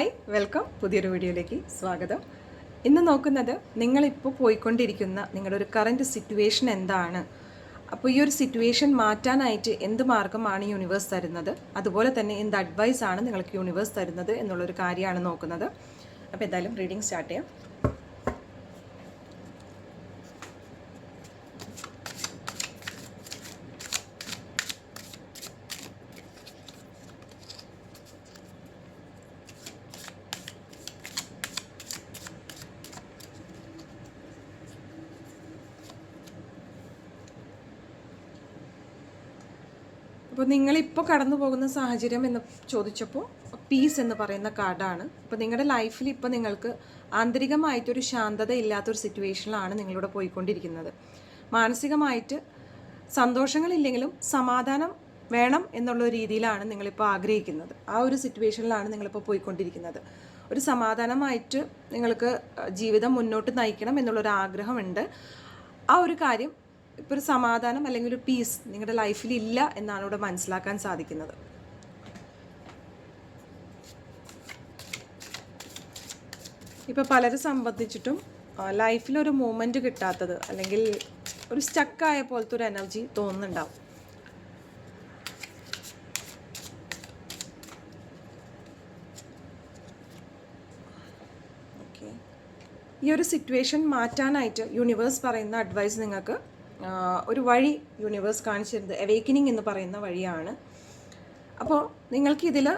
Hi welcome. പുതിയൊരു വീഡിയോയിലേക്ക് സ്വാഗതം. ഇന്ന് നോക്കുന്നത് നിങ്ങളിപ്പോൾ പോയിക്കൊണ്ടിരിക്കുന്ന നിങ്ങളുടെ ഒരു കറന്റ് സിറ്റുവേഷൻ എന്താണ്? അപ്പോൾ ഈ ഒരു സിറ്റുവേഷൻ മാറ്റാനായിട്ട് എന്ത് മാർഗമാണ് യൂണിവേഴ്സ് തരുന്നത്? അതുപോലെ തന്നെ എന്ത് അഡ്വൈസാണ് നിങ്ങൾക്ക് യൂണിവേഴ്സ് തരുന്നത് എന്നുള്ളൊരു കാര്യമാണ് നോക്കുന്നത്. അപ്പോൾ എന്തായാലും റീഡിങ് സ്റ്റാർട്ട് ചെയ്യാം. അപ്പോൾ നിങ്ങളിപ്പോൾ കടന്നു പോകുന്ന സാഹചര്യം എന്ന് ചോദിച്ചപ്പോൾ പീസ് എന്ന് പറയുന്ന കാർഡാണ്. അപ്പോൾ നിങ്ങളുടെ ലൈഫിൽ ഇപ്പോൾ നിങ്ങൾക്ക് ആന്തരികമായിട്ടൊരു ശാന്തത ഇല്ലാത്തൊരു സിറ്റുവേഷനിലാണ് നിങ്ങളിവിടെ പോയിക്കൊണ്ടിരിക്കുന്നത്. മാനസികമായിട്ട് സന്തോഷങ്ങളില്ലെങ്കിലും സമാധാനം വേണം എന്നുള്ള രീതിയിലാണ് നിങ്ങളിപ്പോൾ ആഗ്രഹിക്കുന്നത്. ആ ഒരു സിറ്റുവേഷനിലാണ് നിങ്ങളിപ്പോൾ പോയിക്കൊണ്ടിരിക്കുന്നത്. ഒരു സമാധാനമായിട്ട് നിങ്ങൾക്ക് ജീവിതം മുന്നോട്ട് നയിക്കണം എന്നുള്ളൊരു ആഗ്രഹമുണ്ട് ആ ഒരു കാര്യം ഇപ്പോൾ ഒരു സമാധാനം അല്ലെങ്കിൽ ഒരു പീസ് നിങ്ങളുടെ ലൈഫിൽ ഇല്ല എന്നാണ് ഇവിടെ മനസ്സിലാക്കാൻ സാധിക്കുന്നത്. ഇപ്പോൾ പലരെ സംബന്ധിച്ചിട്ടും ലൈഫിൽ ഒരു മൂമെന്റ് കിട്ടാത്തത് അല്ലെങ്കിൽ ഒരു സ്റ്റക്കായ പോലത്തെ ഒരു എനർജി തോന്നുന്നുണ്ടാവും. ഈ ഒരു സിറ്റുവേഷൻ മാറ്റാനായിട്ട് യൂണിവേഴ്സ് പറയുന്ന അഡ്വൈസ് നിങ്ങൾക്ക് ഒരു വഴി യൂണിവേഴ്സ് കാണിച്ചു തരുന്നത് അവേക്കനിങ് എന്ന് പറയുന്ന വഴിയാണ്. അപ്പോൾ നിങ്ങൾക്ക് ഇതിൽ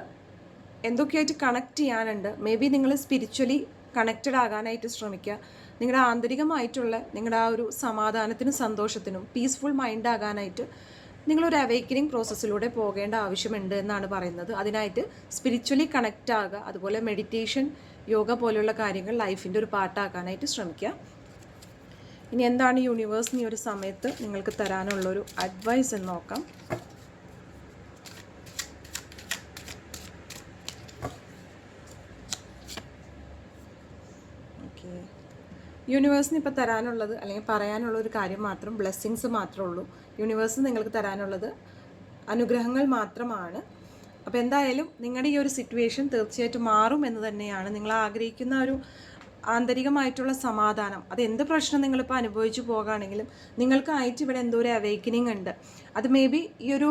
എന്തൊക്കെയായിട്ട് കണക്ട് ചെയ്യാനുണ്ട്? മേ ബി നിങ്ങൾ സ്പിരിച്വലി കണക്റ്റഡ് ആകാനായിട്ട് ശ്രമിക്കുക. നിങ്ങളുടെ ആന്തരികമായിട്ടുള്ള നിങ്ങളുടെ ആ ഒരു സമാധാനത്തിനും സന്തോഷത്തിനും പീസ്ഫുൾ മൈൻഡ് ആകാനായിട്ട് നിങ്ങളൊരു അവേക്കനിങ് പ്രോസസ്സിലൂടെ പോകേണ്ട ആവശ്യമുണ്ട് എന്നാണ് പറയുന്നത്. അതിനായിട്ട് സ്പിരിച്വലി കണക്റ്റ് ആകുക അതുപോലെ മെഡിറ്റേഷൻ യോഗ പോലെയുള്ള കാര്യങ്ങൾ ലൈഫിന്റെ ഒരു പാർട്ടാക്കാനായിട്ട് ശ്രമിക്കുക. ഇനി എന്താണ് യൂണിവേഴ്സ് ഈ ഒരു സമയത്ത് നിങ്ങൾക്ക് തരാനുള്ളൊരു അഡ്വൈസ് എന്ന് നോക്കാം. യൂണിവേഴ്സിന് ഇപ്പോൾ തരാനുള്ളത് അല്ലെങ്കിൽ പറയാനുള്ള ഒരു കാര്യം മാത്രം ബ്ലെസ്സിങ്സ് മാത്രമേ ഉള്ളൂ. യൂണിവേഴ്സ് നിങ്ങൾക്ക് തരാനുള്ളത് അനുഗ്രഹങ്ങൾ മാത്രമാണ്. അപ്പോൾ എന്തായാലും നിങ്ങളുടെ ഈ ഒരു സിറ്റുവേഷൻ തീർച്ചയായിട്ടും മാറും എന്ന് തന്നെയാണ്. നിങ്ങൾ ആഗ്രഹിക്കുന്ന ഒരു ആന്തരികമായിട്ടുള്ള സമാധാനം. അത് എന്ത് പ്രശ്നം നിങ്ങളിപ്പോൾ അനുഭവിച്ചു പോകുകയാണെങ്കിലും നിങ്ങൾക്കായിട്ട് ഇവിടെ എന്തോ ഒരു അവേക്കനിങ് ഉണ്ട്. അത് മേ ബി ഈ ഒരു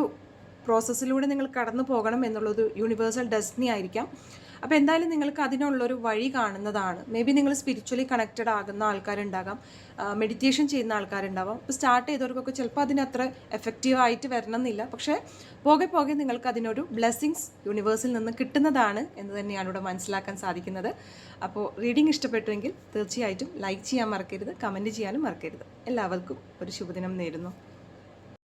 പ്രോസസ്സിലൂടെ നിങ്ങൾ കടന്നു പോകണം എന്നുള്ളത് യൂണിവേഴ്സൽ ഡെസ്റ്റിനി ആയിരിക്കാം. അപ്പോൾ എന്തായാലും നിങ്ങൾക്ക് അതിനുള്ളൊരു വഴി കാണുന്നതാണ്. മേ ബി നിങ്ങൾ സ്പിരിച്വലി കണക്റ്റഡ് ആകുന്ന ആൾക്കാരുണ്ടാകാം. മെഡിറ്റേഷൻ ചെയ്യുന്ന ആൾക്കാരുണ്ടാവാം. ഇപ്പോൾ സ്റ്റാർട്ട് ചെയ്തവർക്കൊക്കെ ചിലപ്പോൾ അതിനത്ര എഫക്റ്റീവായിട്ട് വരണമെന്നില്ല. പക്ഷേ പോകെ പോകെ നിങ്ങൾക്ക് അതിനൊരു ബ്ലെസ്സിങ്സ് യൂണിവേഴ്സിൽ നിന്ന് കിട്ടുന്നതാണ് എന്ന് തന്നെയാണ് ഇവിടെ മനസ്സിലാക്കാൻ സാധിക്കുന്നത്. അപ്പോൾ റീഡിംഗ് ഇഷ്ടപ്പെട്ടുവെങ്കിൽ തീർച്ചയായിട്ടും ലൈക്ക് ചെയ്യാൻ മറക്കരുത് കമന്റ് ചെയ്യാനും മറക്കരുത്. എല്ലാവർക്കും ഒരു ശുഭദിനം നേരുന്നു.